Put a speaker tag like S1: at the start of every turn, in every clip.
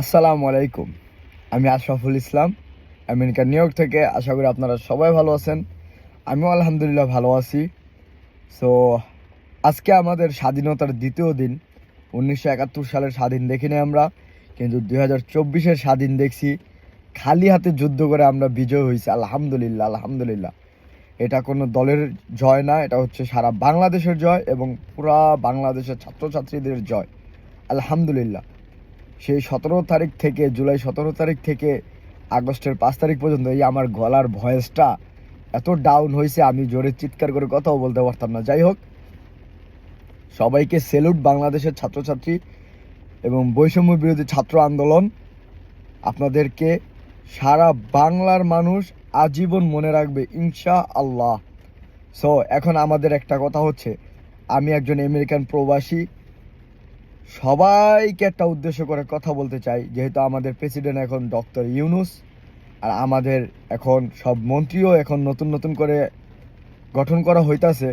S1: আসসালামু আলাইকুম। আমি Ashraful Islam America New York থেকে। আশা করি আপনারা সবাই ভালো আছেন। আমিও আলহামদুলিল্লাহ ভালো আছি। সো আজকে আমাদের স্বাধীনতার দ্বিতীয় দিন। উনিশশো একাত্তর সালের স্বাধীন দেখিনি আমরা, কিন্তু দুই হাজার চব্বিশের স্বাধীন দেখছি। খালি হাতে যুদ্ধ করে আমরা বিজয় হয়েছি। আলহামদুলিল্লাহ আলহামদুলিল্লাহ। এটা কোনো দলের জয় না, এটা হচ্ছে সারা বাংলাদেশের জয় এবং পুরা বাংলাদেশের ছাত্রছাত্রীদের জয়। আলহামদুলিল্লাহ। সেই সতেরো তারিখ থেকে, জুলাই সতেরো তারিখ থেকে আগস্টের পাঁচ তারিখ পর্যন্ত এই আমার গলার ভয়েসটা এত ডাউন হয়েছে, আমি জোরে চিৎকার করে কথাও বলতে পারতাম না। যাই হোক, সবাইকে সেলুট বাংলাদেশের ছাত্রছাত্রী এবং বৈষম্য বিরোধী ছাত্র আন্দোলন। আপনাদেরকে সারা বাংলার মানুষ আজীবন মনে রাখবে ইনশা আল্লাহ সো এখন আমাদের একটা কথা হচ্ছে, আমি একজন আমেরিকান প্রবাসী সবাইকে একটা উদ্দেশ্য করে কথা বলতে চাই, যেহেতু আমাদের প্রেসিডেন্ট এখন ডক্টর ইউনুস, আর আমাদের এখন সব মন্ত্রীও এখন নতুন নতুন করে গঠন করা হইতাছে।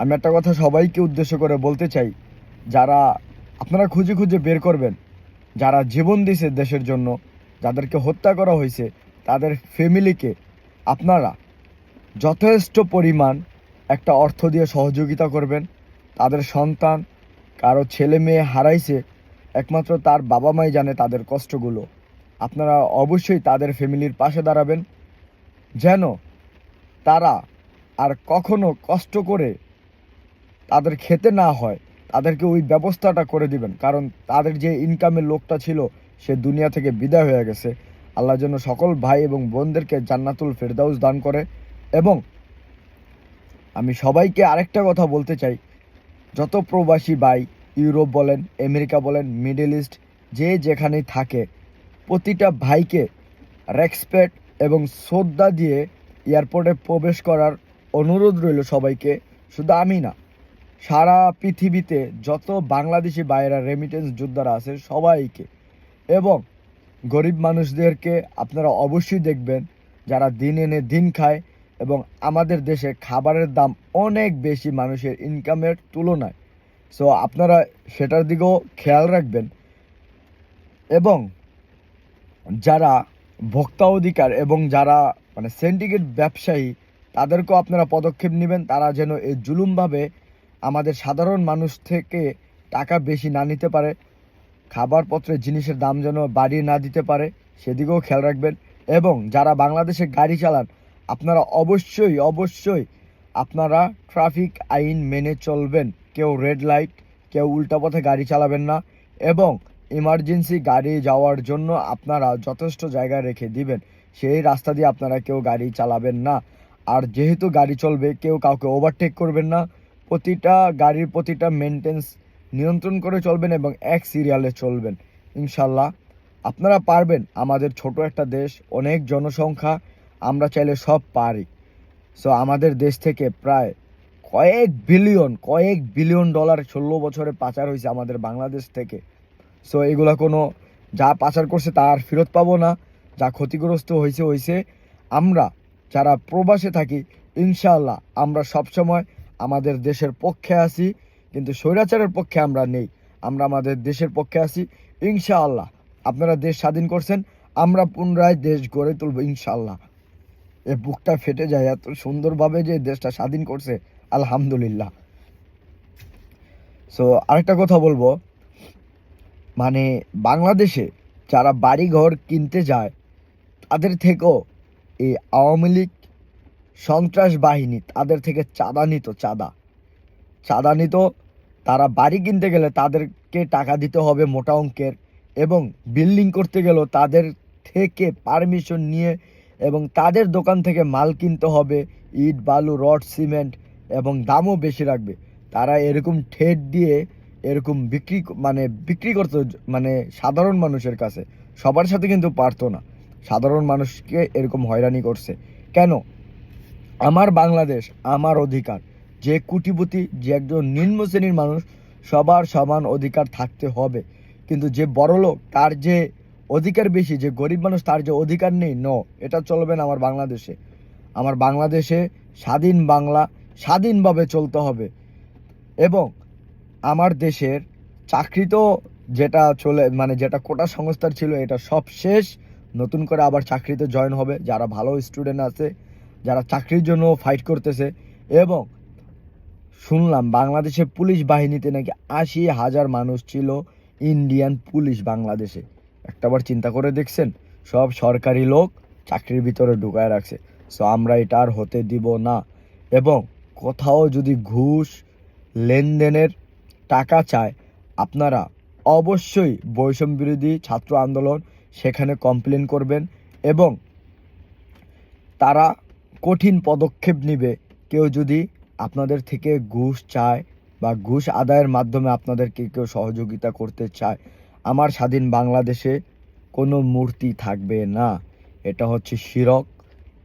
S1: আমি একটা কথা সবাইকে উদ্দেশ্য করে বলতে চাই, যারা, আপনারা খুঁজে খুঁজে বের করবেন, যারা জীবন দিছে দেশের জন্য, যাদেরকে হত্যা করা হয়েছে তাদের ফ্যামিলিকে আপনারা যথেষ্ট পরিমাণ একটা অর্থ দিয়ে সহযোগিতা করবেন, তাদের সন্তান কারও ছেলে মেয়ে হারাইছে, একমাত্র তার বাবা মাই জানে তাদের কষ্টগুলো। আপনারা অবশ্যই তাদের ফ্যামিলির পাশে দাঁড়াবেন, যেন তারা আর কখনো কষ্ট করে তাদের খেতে না হয়। তাদেরকে ওই ব্যবস্থাটা করে দিবেন, কারণ তাদের যে ইনকামের লোকটা ছিল, সে দুনিয়া থেকে বিদায় হয়ে গেছে। আল্লাহ যেন সকল ভাই এবং বোনদেরকে জান্নাতুল ফেরদাউস দান করে। এবং আমি সবাইকে আরেকটা কথা বলতে চাই যত প্রবাসী ভাই ইউরোপ বলেন, আমেরিকা বলেন, মিডল ইস্ট, যে যেখানেই থাকে, প্রতিটা ভাইকে রেসপেক্ট এবং শ্রদ্ধা দিয়ে এয়ারপোর্টে প্রবেশ করার অনুরোধ রইল সবাইকে। শুধু আমি না, সারা পৃথিবীতে যত বাংলাদেশি বাইরা রেমিটেন্স যোদ্ধারা আছে সবাইকে এবং গরিব মানুষদেরকে আপনারা অবশ্যই দেখবেন, যারা দিন এনে দিন খায় এবং আমাদের দেশে খাবারের দাম অনেক বেশি মানুষের ইনকামের তুলনায়। সো আপনারা সেটার দিকেও খেয়াল রাখবেন। এবং যারা ভোক্তা অধিকার এবং যারা মানে সিন্ডিকেট ব্যবসায়ী, তাদেরকেও আপনারা পদক্ষেপ নেবেন। তারা যেন এই জুলুমভাবে আমাদের সাধারণ মানুষ থেকে টাকা বেশি না নিতে পারে। খাবারপত্রের জিনিসের দাম যেন বাড়িয়ে না দিতে পারে, সেদিকেও খেয়াল রাখবেন। এবং যারা বাংলাদেশে গাড়ি চালান আপনারা অবশ্যই অবশ্যই আপনারা ট্রাফিক আইন মেনে চলবেন। কেউ রেড লাইট কেউ উল্টা পথে গাড়ি চালাবেন না এবং ইমার্জেন্সি গাড়ি যাওয়ার জন্য আপনারা যথেষ্ট জায়গা রেখে দিবেন। সেই রাস্তা দিয়ে আপনারা কেউ গাড়ি চালাবেন না। আর যেহেতু গাড়ি চলবে, কেউ কাউকে ওভারটেক করবেন না। প্রতিটা গাড়ির প্রতিটা মেনটেন্স নিয়ন্ত্রণ করে চলবেন এবং এক সিরিয়ালে চলবেন। ইনশাল্লাহ আপনারা পারবেন। আমাদের ছোট একটা দেশ, অনেক জনসংখ্যা আমরা চাইলে সব পারি। সো আমাদের দেশ থেকে প্রায় কয়েক বিলিয়ন কয়েক বিলিয়ন ডলার ষোলো বছরে পাচার হয়েছে আমাদের বাংলাদেশ থেকে। সো এগুলো কোনো যা পাচার করছে তা আর ফেরত পাবো না, যা ক্ষতিগ্রস্ত হয়েছে হয়েছে। আমরা যারা প্রবাসে থাকি ইনশাল্লাহ আমরা সবসময় আমাদের দেশের পক্ষে আছি, কিন্তু স্বৈরাচারের পক্ষে আমরা নেই। আমরা আমাদের দেশের পক্ষে আছি, ইনশাআল্লাহ। আপনারা দেশ স্বাধীন করছেন, আমরা পুনরায় দেশ গড়ে তুলব, ইনশাআল্লাহ। এ বুকটা ফেটে যায়, এত সুন্দরভাবে যে দেশটা স্বাধীন করছে, আলহামদুলিল্লাহ। সো আরেকটা কথা বলব মানে বাংলাদেশে যারা বাড়ি ঘর কিনতে যায়, তাদের থেকেও এই আওয়ামী লীগ সন্ত্রাস বাহিনী তাদের থেকে চাঁদা নিত, চাঁদা। চাঁদা নিত, তারা বাড়ি কিনতে গেলে তাদেরকে টাকা দিতে হবে মোটা অঙ্কের এবং বিল্ডিং করতে গেলেও তাদের থেকে পারমিশন নিয়ে এবং তাদের দোকান থেকে মাল কিনতে হবে, ইট, বালু, রড, সিমেন্ট এবং দামও বেশি রাখবে। তারা এরকম ঠেট দিয়ে এরকম বিক্রি মানে বিক্রি করতো মানে সাধারণ মানুষের কাছে। সবার সাথে কিন্তু পারতো না। সাধারণ মানুষকে এরকম হয়রানি করছে। কেন? আমার বাংলাদেশ, আমার অধিকার। যে কুটিপতি, যে একজন নিম্ন শ্রেণির মানুষ, সবার সমান অধিকার থাকতে হবে। কিন্তু যে বড় লোক তার যে অধিকার বেশি, যে গরিব মানুষ তার যে অধিকার নেই ন এটা চলবে না আমার বাংলাদেশে। আমার বাংলাদেশে স্বাধীন বাংলা স্বাধীনভাবে চলতে হবে। এবং আমার দেশের চাকরি তো যেটা চলে মানে যেটা কোটা সংস্থার ছিল, এটা সব শেষ। নতুন করে আবার চাকরিতে জয়েন হবে, যারা ভালো স্টুডেন্ট আছে, যারা চাকরির জন্য ফাইট করতেছে। এবং শুনলাম বাংলাদেশের পুলিশ বাহিনীতে নাকি আশি হাজার মানুষ ছিল ইন্ডিয়ান পুলিশ বাংলাদেশে। একটাবার চিন্তা করে দেখছেন? সব সরকারি লোক চাকরির ভিতরে ঢুকায় রাখছে। সো আমরা এটা আর হতে দিব না। এবং কোথাও যদি ঘুষ লেনদেনের টাকা চায়, আপনারা অবশ্যই বৈষম্য বিরোধী ছাত্র আন্দোলন সেখানে কমপ্লেন করবেন এবং তারা কঠিন পদক্ষেপ নেবে। কেউ যদি আপনাদের থেকে ঘুষ চায় বা ঘুষ আদায়ের মাধ্যমে আপনাদেরকে কেউ সহযোগিতা করতে চায় আমার স্বাধীন বাংলাদেশে কোনো মূর্তি থাকবে না। এটা হচ্ছে শিরক,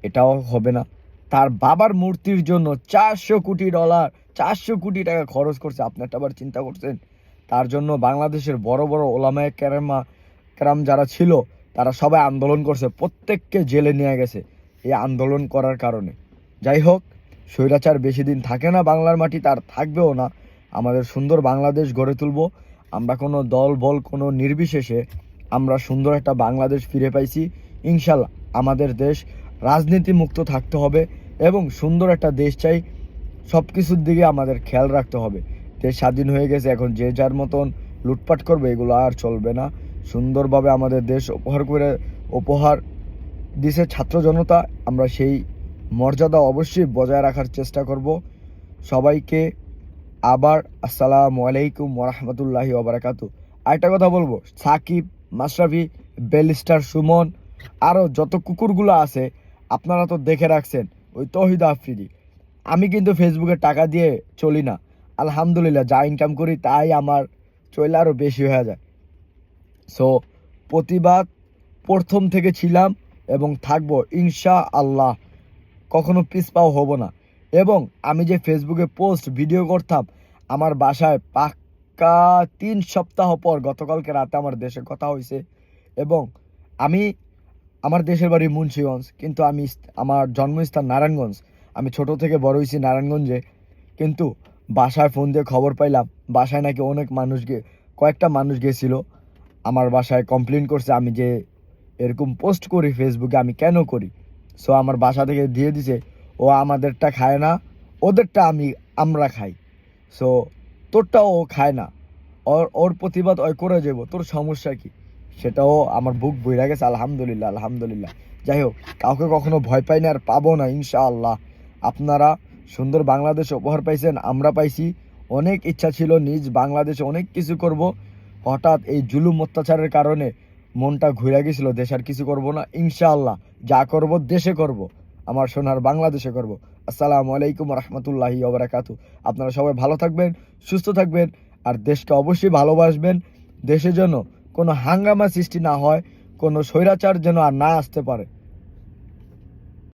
S1: এটাও হবে না। তার বাবার মূর্তির জন্য চারশো কোটি ডলার, চারশো কোটি টাকা খরচ করছে। আপনি একটা আবার চিন্তা করছেন? তার জন্য বাংলাদেশের বড় বড় ওলামায় ক্যারামা ক্যারাম যারা ছিল, তারা সবাই আন্দোলন করছে। প্রত্যেককে জেলে নিয়ে গেছে এই আন্দোলন করার কারণে। যাই হোক, স্বৈরাচার বেশি দিন থাকে না বাংলার মাটি, তার থাকবেও না। আমাদের সুন্দর বাংলাদেশ গড়ে তুলব। আমরা কোনো দল, বল, কোনো নির্বিশেষে আমরা সুন্দর একটা বাংলাদেশ ফিরে পাইছি। ইনশাল্লাহ আমাদের দেশ রাজনীতি মুক্ত থাকতে হবে এবং সুন্দর একটা দেশ চাই। সব কিছুর দিকে আমাদের খেয়াল রাখতে হবে। দেশ স্বাধীন হয়ে গেছে, এখন যে যার মতন লুটপাট করবে, এগুলো আর চলবে না। সুন্দরভাবে আমাদের দেশ উপহার করে, উপহার দিছে ছাত্র জনতা। আমরা সেই মর্যাদা অবশ্যই বজায় রাখার চেষ্টা করব। সবাইকে আবার আসসালামু আলাইকুম ওরহমতুল্লাহি ওবরাকাতু আরেকটা কথা বলব, সাকিব, মাশরাফি বেলিস্টার সুমন আরও যত কুকুরগুলো আছে, আপনারা তো দেখে রাখছেন, ওই তহিদ আফ্রিদি। আমি কিন্তু ফেসবুকে টাকা দিয়ে চলি না। আলহামদুলিল্লাহ, যা ইনকাম করি তাই আমার চলে আরও বেশি হয়ে যায়। সো প্রতিবাদ প্রথম থেকে ছিলাম এবং থাকব ইনশা আল্লাহ কখনো পিছপাও হব না। এবং আমি যে ফেসবুকে পোস্ট ভিডিও করতাম আমার বাসায় পাক্কা তিন সপ্তাহ পর গতকালকে রাতে আমার দেশে কথা হয়েছে এবং আমি আমার দেশের বাড়ি মুন্সিগঞ্জ, কিন্তু আমি আমার জন্মস্থান নারায়ণগঞ্জ। আমি ছোট থেকে বড় হয়েছি নারায়ণগঞ্জে, কিন্তু বাসায় ফোন দিয়ে খবর পাইলাম, বাসায় নাকি অনেক মানুষ গে, কয়েকটা মানুষ গেছিল। আমার বাসায় কমপ্লেন করছে, আমি যে এরকম পোস্ট করি ফেসবুকে আমি কেন করি? সো আমার বাসা থেকে দিয়ে দিছে, ও আমাদেরটা খায় না, ওদেরটা আমি, আমরা খাই। সো তোরটাও ও খায় না। ওর ওর প্রতিবাদ ওই করে যাব তোর সমস্যা কি? সেটাও আমার বুক বইরা গেছে, আলহামদুলিল্লাহ আলহামদুলিল্লাহ। যাই হোক, কাউকে কখনো ভয় পাই না আর পাবো না, ইনশাআল্লাহ। আপনারা সুন্দর বাংলাদেশ উপহার পাইছেন, আমরা পাইছি। অনেক ইচ্ছা ছিল নিজ বাংলাদেশে অনেক কিছু করব। হঠাৎ এই জুলুম অত্যাচারের কারণে মনটা ঘুরে গেছিল, দেশ আর কিছু করব না। ইনশাআল্লাহ, যা করব দেশে করব। আমার সোনার বাংলাদেশে করব। আসসালামু আলাইকুম রহমতুল্লাহি ওবরাকাতু আপনারা সবাই ভালো থাকবেন, সুস্থ থাকবেন, আর দেশকে অবশ্যই ভালোবাসবেন। দেশের জন্য কোনো হাঙ্গামা সৃষ্টি না হয়, কোনো স্বৈরাচার যেন আর না আসতে পারে।